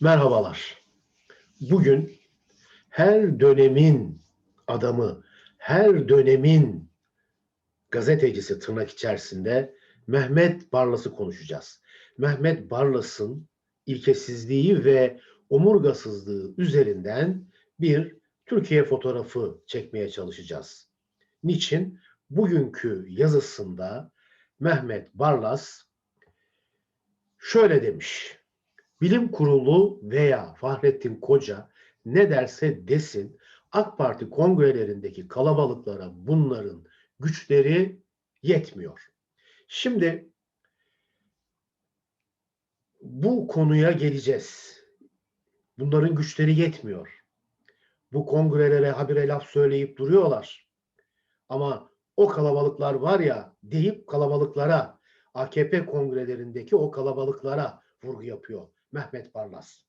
Merhabalar. Bugün her dönemin adamı, her dönemin gazetecisi tırnak içerisinde Mehmet Barlas'ı konuşacağız. Mehmet Barlas'ın ilkesizliği ve omurgasızlığı üzerinden bir Türkiye fotoğrafı çekmeye çalışacağız. Niçin? Bugünkü yazısında Mehmet Barlas şöyle demiş. Bilim Kurulu veya Fahrettin Koca ne derse desin AK Parti kongrelerindeki kalabalıklara bunların güçleri yetmiyor. Şimdi bu konuya geleceğiz. Bunların güçleri yetmiyor. Bu kongrelere habire laf söyleyip duruyorlar. Ama o kalabalıklar var ya deyip kalabalıklara AKP kongrelerindeki o kalabalıklara vurgu yapıyor Mehmet Barlas.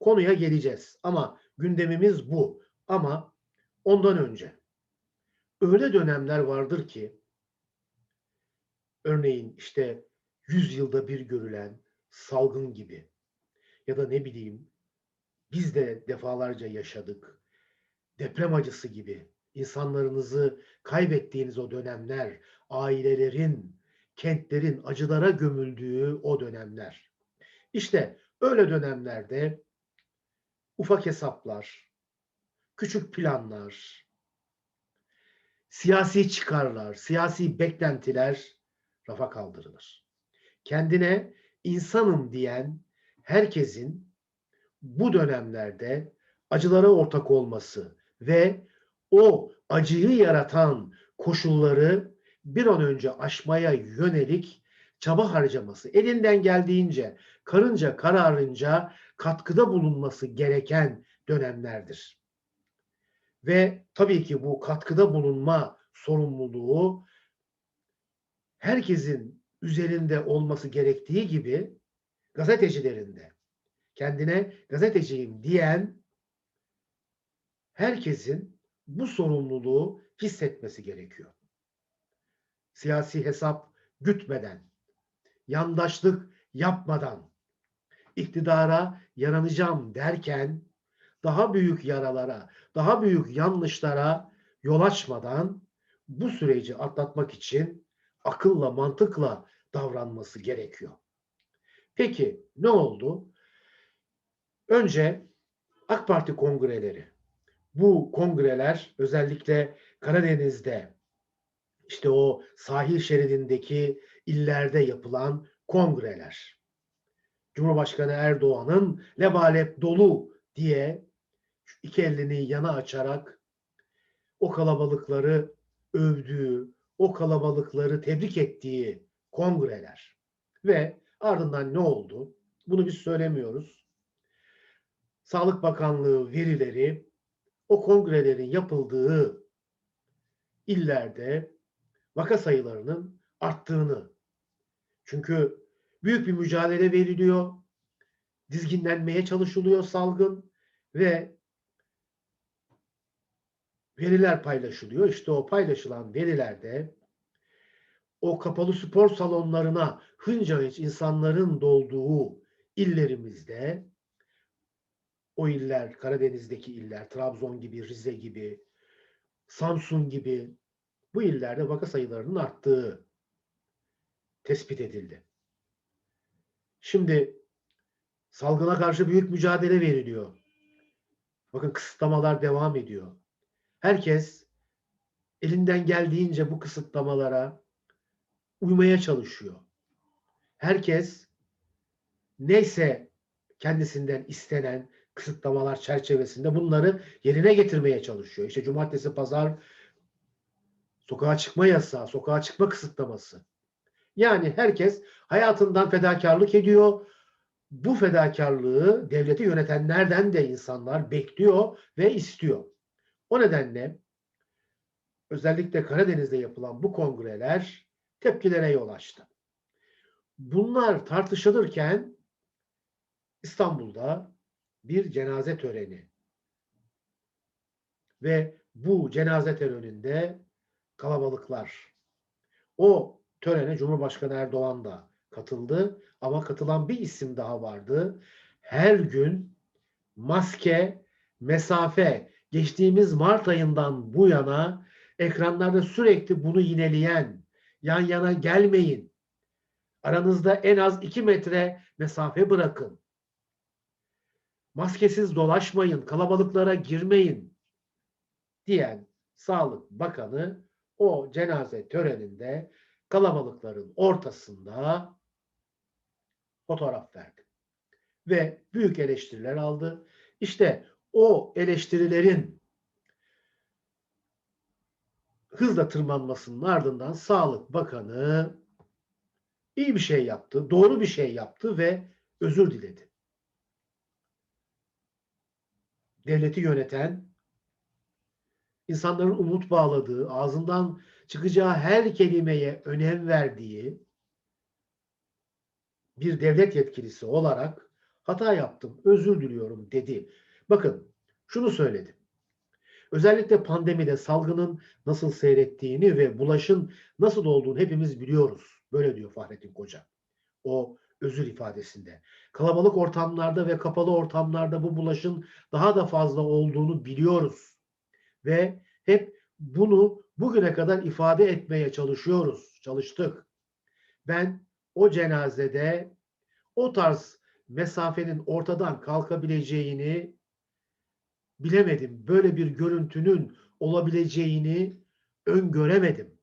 Konuya geleceğiz ama gündemimiz bu. Ama ondan önce öyle dönemler vardır ki örneğin işte 100 yılda bir görülen salgın gibi ya da ne bileyim biz de defalarca yaşadık. Deprem acısı gibi insanlarınızı kaybettiğiniz o dönemler, ailelerin, kentlerin acılara gömüldüğü o dönemler. İşte öyle dönemlerde ufak hesaplar, küçük planlar, siyasi çıkarlar, siyasi beklentiler rafa kaldırılır. Kendine insanım diyen herkesin bu dönemlerde acılara ortak olması ve o acıyı yaratan koşulları bir an önce aşmaya yönelik çaba harcaması, elinden geldiğince, karınca kararınca katkıda bulunması gereken dönemlerdir. Ve tabii ki bu katkıda bulunma sorumluluğu herkesin üzerinde olması gerektiği gibi gazetecilerin de kendine gazeteciyim diyen herkesin bu sorumluluğu hissetmesi gerekiyor. Siyasi hesap gütmeden, yandaşlık yapmadan, iktidara yaranacağım derken daha büyük yaralara, daha büyük yanlışlara yol açmadan bu süreci atlatmak için akılla, mantıkla davranması gerekiyor. Peki ne oldu? Önce AK Parti kongreleri. Bu kongreler özellikle Karadeniz'de işte o sahil şeridindeki illerde yapılan kongreler. Cumhurbaşkanı Erdoğan'ın lebalep dolu diye iki elini yana açarak o kalabalıkları övdüğü, o kalabalıkları tebrik ettiği kongreler. Ve ardından ne oldu? Bunu biz söylemiyoruz. Sağlık Bakanlığı verileri o kongrelerin yapıldığı illerde vaka sayılarının arttığını. Çünkü büyük bir mücadele veriliyor. Dizginlenmeye çalışılıyor salgın ve veriler paylaşılıyor. İşte o paylaşılan verilerde o kapalı spor salonlarına hınca hiç insanların dolduğu illerimizde o iller, Karadeniz'deki iller, Trabzon gibi, Rize gibi, Samsun gibi bu illerde vaka sayılarının arttığı tespit edildi. Şimdi salgına karşı büyük mücadele veriliyor. Bakın kısıtlamalar devam ediyor. Herkes elinden geldiğince bu kısıtlamalara uymaya çalışıyor. Herkes neyse kendisinden istenen kısıtlamalar çerçevesinde bunları yerine getirmeye çalışıyor. İşte cumartesi, pazar sokağa çıkma yasağı, sokağa çıkma kısıtlaması. Yani herkes hayatından fedakarlık ediyor. Bu fedakarlığı devleti yönetenlerden de insanlar bekliyor ve istiyor. O nedenle özellikle Karadeniz'de yapılan bu kongreler tepkilere yol açtı. Bunlar tartışılırken İstanbul'da bir cenaze töreni ve bu cenaze töreninde kalabalıklar. O törene Cumhurbaşkanı Erdoğan da katıldı ama katılan bir isim daha vardı. her gün maske, mesafe geçtiğimiz Mart ayından bu yana ekranlarda sürekli bunu yineleyen, yan yana gelmeyin, aranızda en az iki metre mesafe bırakın, maskesiz dolaşmayın, kalabalıklara girmeyin diyen Sağlık Bakanı o cenaze töreninde kalabalıkların ortasında fotoğraf verdi. Ve büyük eleştiriler aldı. İşte o eleştirilerin hızla tırmanmasının ardından Sağlık Bakanı iyi bir şey yaptı, doğru bir şey yaptı ve özür diledi. Devleti yöneten, insanların umut bağladığı, ağzından çıkacağı her kelimeye önem verdiği bir devlet yetkilisi olarak hata yaptım, özür diliyorum dedi. Bakın şunu söyledi. Özellikle pandemide salgının nasıl seyrettiğini ve bulaşın nasıl olduğunu hepimiz biliyoruz. Böyle diyor Fahrettin Koca. O özür ifadesinde. Kalabalık ortamlarda ve kapalı ortamlarda bu bulaşın daha da fazla olduğunu biliyoruz. Ve hep bunu bugüne kadar ifade etmeye çalışıyoruz, çalıştık. Ben o cenazede o tarz mesafenin ortadan kalkabileceğini bilemedim. Böyle bir görüntünün olabileceğini öngöremedim.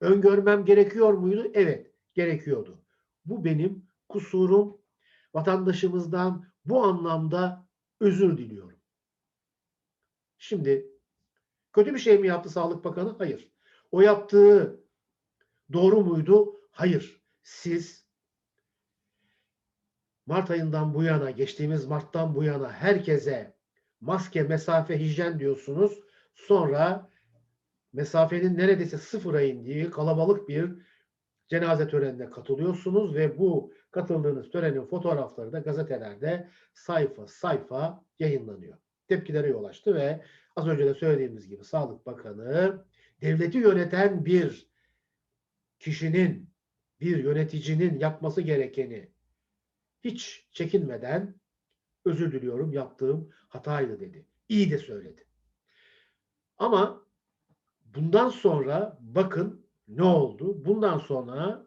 Öngörmem gerekiyor muydu? Evet, gerekiyordu. Bu benim kusurum. Vatandaşımızdan bu anlamda özür diliyorum. Şimdi kötü bir şey mi yaptı Sağlık Bakanı? Hayır. O yaptığı doğru muydu? Hayır. Siz Mart ayından bu yana, geçtiğimiz Mart'tan bu yana herkese maske, mesafe, hijyen diyorsunuz. Sonra mesafenin neredeyse sıfıra indiği kalabalık bir cenaze törenine katılıyorsunuz ve bu katıldığınız törenin fotoğrafları da gazetelerde sayfa sayfa yayınlanıyor. Tepkilere yol açtı ve az önce de söylediğimiz gibi Sağlık Bakanı devleti yöneten bir kişinin, bir yöneticinin yapması gerekeni hiç çekinmeden özür diliyorum yaptığım hataydı dedi. İyi de söyledi. Ama bundan sonra bakın ne oldu? Bundan sonra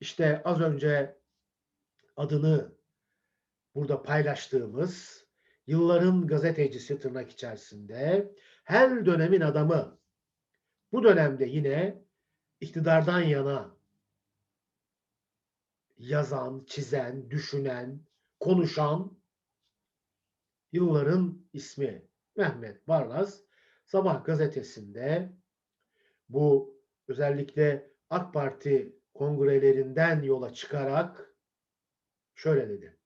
işte az önce adını burada paylaştığımız yılların gazetecisi tırnak içerisinde. Her dönemin adamı. Bu dönemde yine iktidardan yana yazan, çizen, düşünen, konuşan yılların ismi. Mehmet Barlas Sabah gazetesinde bu özellikle AK Parti kongrelerinden yola çıkarak şöyle dedi.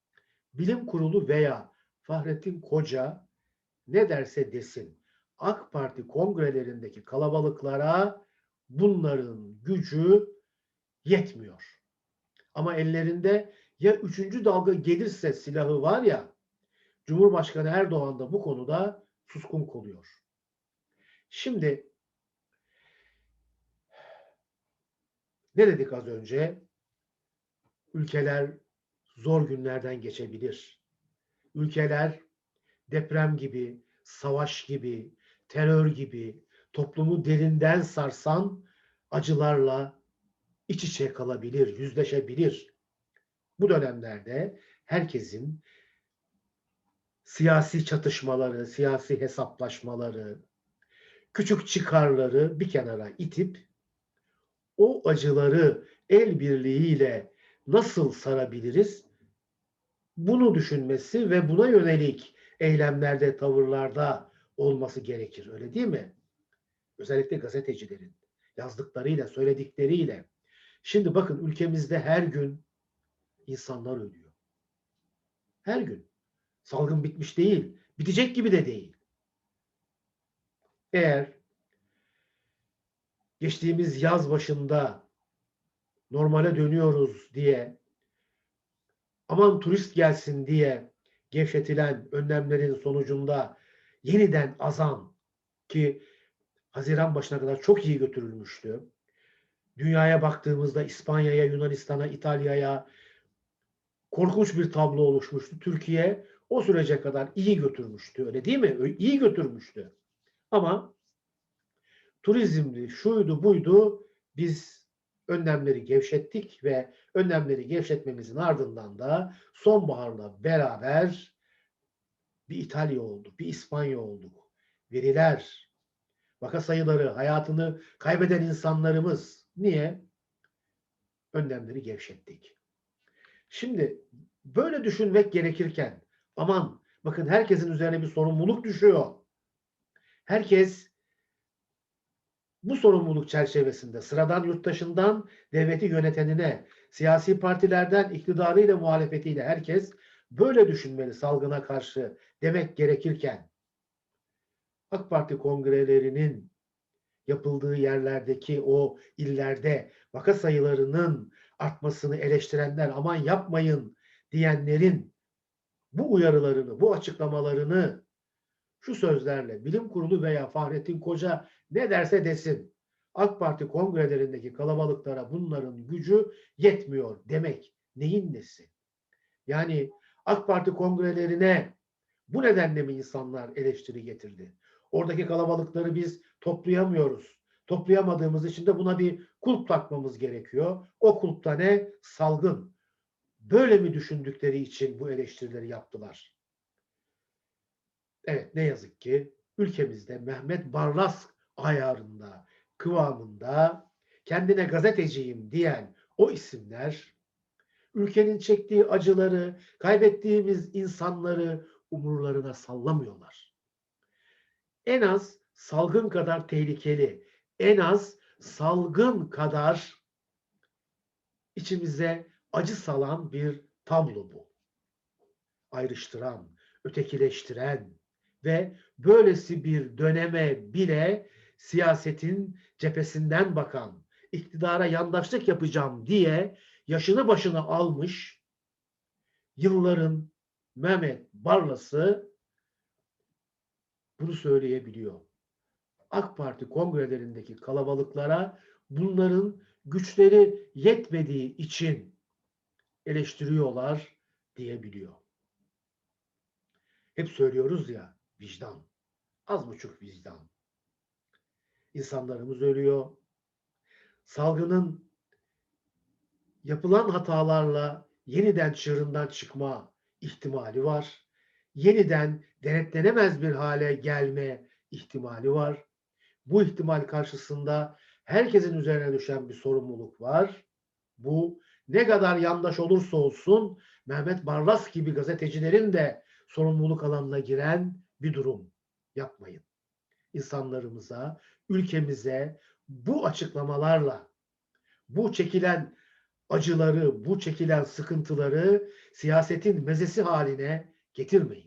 Bilim kurulu veya Fahrettin Koca ne derse desin AK Parti kongrelerindeki kalabalıklara bunların gücü yetmiyor. Ama ellerinde ya üçüncü dalga gelirse silahı var ya Cumhurbaşkanı Erdoğan da bu konuda suskun kalıyor. Şimdi ne dedik az önce? Ülkeler zor günlerden geçebilir. Ülkeler deprem gibi, savaş gibi, terör gibi toplumu derinden sarsan acılarla iç içe kalabilir, yüzleşebilir. Bu dönemlerde herkesin siyasi çatışmaları, siyasi hesaplaşmaları, küçük çıkarları bir kenara itip o acıları el birliğiyle nasıl sarabiliriz? Bunu düşünmesi ve buna yönelik eylemlerde, tavırlarda olması gerekir. Öyle değil mi? Özellikle gazetecilerin yazdıklarıyla, söyledikleriyle. Şimdi bakın ülkemizde her gün insanlar ölüyor. Her gün. Salgın bitmiş değil. Bitecek gibi de değil. Eğer geçtiğimiz yaz başında normale dönüyoruz diye aman turist gelsin diye gevşetilen önlemlerin sonucunda yeniden azan ki Haziran başına kadar çok iyi götürülmüştü. Dünyaya baktığımızda İspanya'ya, Yunanistan'a, İtalya'ya korkunç bir tablo oluşmuştu. Türkiye o sürece kadar iyi götürmüştü öyle değil mi? İyi götürmüştü. Ama turizmdi, şuydu buydu biz önlemleri gevşettik ve önlemleri gevşetmemizin ardından da sonbaharla beraber bir İtalya olduk, bir İspanya olduk. Veriler, vaka sayıları, hayatını kaybeden insanlarımız. Niye? Önlemleri gevşettik. Şimdi böyle düşünmek gerekirken aman bakın herkesin üzerine bir sorumluluk düşüyor. Herkes bu sorumluluk çerçevesinde sıradan yurttaşından devleti yönetenine, siyasi partilerden iktidarıyla muhalefetiyle herkes böyle düşünmeli salgına karşı demek gerekirken AK Parti kongrelerinin yapıldığı yerlerdeki o illerde vaka sayılarının artmasını eleştirenler aman yapmayın diyenlerin bu uyarılarını, bu açıklamalarını şu sözlerle bilim kurulu veya Fahrettin Koca ne derse desin AK Parti kongrelerindeki kalabalıklara bunların gücü yetmiyor demek neyin nesi? Yani AK Parti kongrelerine bu nedenle mi insanlar eleştiri getirdi? Oradaki kalabalıkları biz toplayamıyoruz. Toplayamadığımız için de buna bir kulp takmamız gerekiyor. O kulpta ne? Salgın. Böyle mi düşündükleri için bu eleştirileri yaptılar? Evet ne yazık ki ülkemizde Mehmet Barlas ayarında, kıvamında kendine gazeteciyim diyen o isimler ülkenin çektiği acıları, kaybettiğimiz insanları umurlarına sallamıyorlar. En az salgın kadar tehlikeli, en az salgın kadar içimize acı salan bir tablo bu. Ayrıştıran, ötekileştiren ve böylesi bir döneme bile siyasetin cephesinden bakan, iktidara yandaşlık yapacağım diye yaşını başına almış yılların Mehmet Barlas'ı bunu söyleyebiliyor. AK Parti kongrelerindeki kalabalıklara bunların güçleri yetmediği için eleştiriyorlar diyebiliyor. Hep söylüyoruz ya vicdan. Az buçuk vicdan. İnsanlarımız ölüyor. Salgının yapılan hatalarla yeniden çığırından çıkma ihtimali var. Yeniden denetlenemez bir hale gelme ihtimali var. Bu ihtimal karşısında herkesin üzerine düşen bir sorumluluk var. Bu ne kadar yandaş olursa olsun Mehmet Barlas gibi gazetecilerin de sorumluluk alanına giren bir durum. Yapmayın. İnsanlarımıza, ülkemize bu açıklamalarla bu çekilen acıları, bu çekilen sıkıntıları siyasetin mezesi haline getirmeyin.